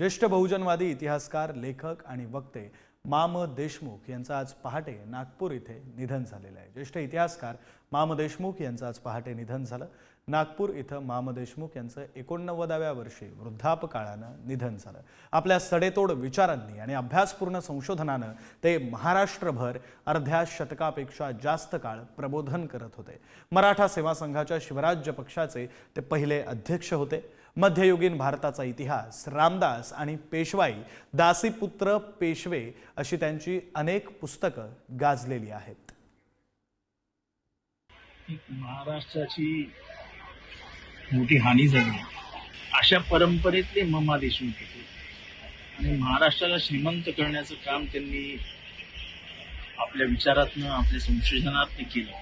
ज्येष्ठ बहुजनवादी इतिहासकार लेखक आणि वक्ते माम देशमुख यांचं आज पहाटे नागपूर इथे निधन झालेलं आहे. ज्येष्ठ इतिहासकार माम देशमुख यांचं आज पहाटे निधन झालं. नागपूर इथं माम देशमुख यांचं एकोणनव्वदाव्या वर्षी वृद्धापकाळानं निधन झालं. आपल्या सडेतोड विचारांनी आणि अभ्यासपूर्ण संशोधनानं ते महाराष्ट्रभर अर्ध्या शतकापेक्षा जास्त काळ प्रबोधन करत होते. मराठा सेवा संघाच्या शिवराज्य पक्षाचे ते पहिले अध्यक्ष होते. मध्ययुगीन भारताचा इतिहास रामदास आणि पेशवाई दासीपुत्र पेशवे अशी त्यांची अनेक पुस्तकं गाजलेली आहेत. महाराष्ट्राची मोठी हानी झाली. अशा परंपरेतले ममा देशमुख होते. आणि महाराष्ट्राला श्रीमंत करण्याचं काम त्यांनी आपल्या विचारातनं आपल्या संशोधनातनं केलं.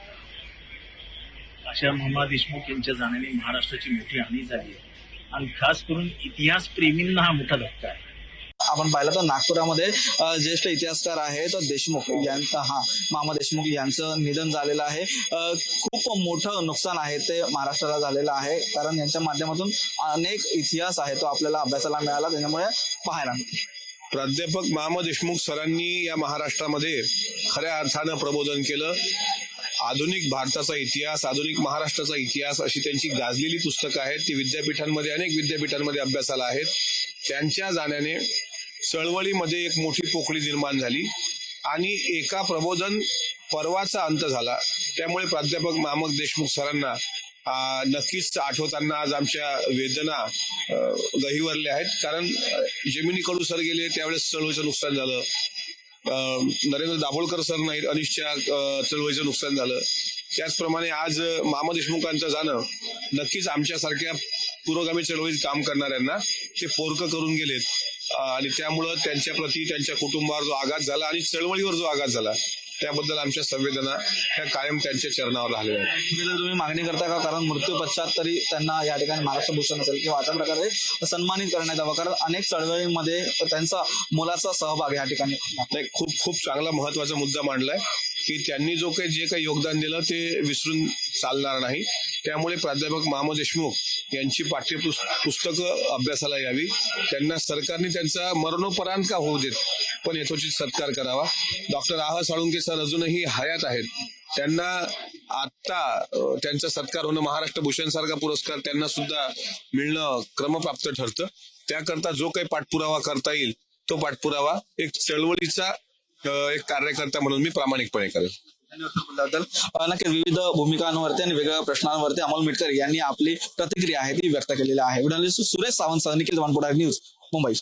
अशा ममा देशमुख यांच्या जाण्याने महाराष्ट्राची मोठी हानी झाली आहे. आणि खास करून इतिहास प्रेमींना हा मोठा धक्का आहे. आपण पाहिलं तर नागपुरामध्ये ज्येष्ठ इतिहासकार आहेत देशमुख यांचा हा मामा देशमुख यांचं निधन झालेलं आहे. खूप मोठं नुकसान आहे ते महाराष्ट्राला झालेलं आहे कारण यांच्या माध्यमातून अनेक इतिहास आहे तो आपल्याला अभ्यासाला मिळाला त्याच्यामुळे पाहायला प्राध्यापक मामा देशमुख सरांनी या महाराष्ट्रामध्ये खऱ्या अर्थानं प्रबोधन केलं. आधुनिक भारताचा इतिहास आधुनिक महाराष्ट्राचा इतिहास अशी त्यांची गाजलेली पुस्तकं आहेत. ती विद्यापीठांमध्ये अनेक विद्यापीठांमध्ये अभ्यासाला आहेत. त्यांच्या जाण्याने चळवळीमध्ये एक मोठी पोकळी निर्माण झाली आणि एका प्रबोधन पर्वाचा अंत झाला. त्यामुळे प्राध्यापक मामक देशमुख सरांना नक्कीच आठवताना आज आमच्या वेदना गहिवरल्या आहेत. कारण जमिनीकडून कडू सर गेले त्यावेळेस चळवळीचं नुकसान झालं. नरेंद्र दाभोळकर सर नाहीत अनिशच्या चळवळीचं नुकसान झालं. त्याचप्रमाणे आज मामा देशमुखांचं जाणं नक्कीच आमच्यासारख्या पुरोगामी चळवळीत काम करणाऱ्यांना ते पोरकं करून गेलेत. आणि त्यामुळं त्यांच्या प्रती त्यांच्या कुटुंबावर जो आघात झाला आणि चळवळीवर जो आघात झाला त्याबद्दल आमच्या संवेदना ह्या कायम त्यांच्या चरणावर राहिलेल्या आहेत. तुम्ही मागणी करता का? कारण मृत्यू पश्चात तरी त्यांना या ठिकाणी महाराष्ट्र भूषण असेल किंवा अशा प्रकारे सन्मानित करण्यात यावं. कारण अनेक चळवळीमध्ये त्यांचा मोलाचा सहभाग या ठिकाणी नाही खूप खूप चांगला महत्त्वाचा मुद्दा मांडलाय की त्यांनी जो काही जे काही योगदान दिलं ते विसरून चालणार नाही. त्यामुळे प्राध्यापक मामो देशमुख यांची पाठ्यपुस्त अभ्यासाला यावी. त्यांना सरकारने त्यांचा मरणोपरांत का होऊ देत? पण यथोचित सत्कार करावा. डॉक्टर आह साळुंके सर अजूनही हयात आहेत. त्यांना आत्ता त्यांचा सत्कार होणं महाराष्ट्र भूषण सारखा पुरस्कार त्यांना सुद्धा मिळणं क्रमप्राप्त ठरतं. त्याकरता जो काही पाठपुरावा करता येईल तो पाठपुरावा एक चळवळीचा एक कार्यकर्ता म्हणून मी प्रामाणिकपणे करेल. नक्कीच विविध भूमिकांवरती आणि वेगवेगळ्या प्रश्नांवरती अमोल मिटकर यांनी आपली प्रतिक्रिया आहे ती व्यक्त केलेली आहे. सुरेश सावंत सह निखिल वानपुडा न्यूज मुंबई.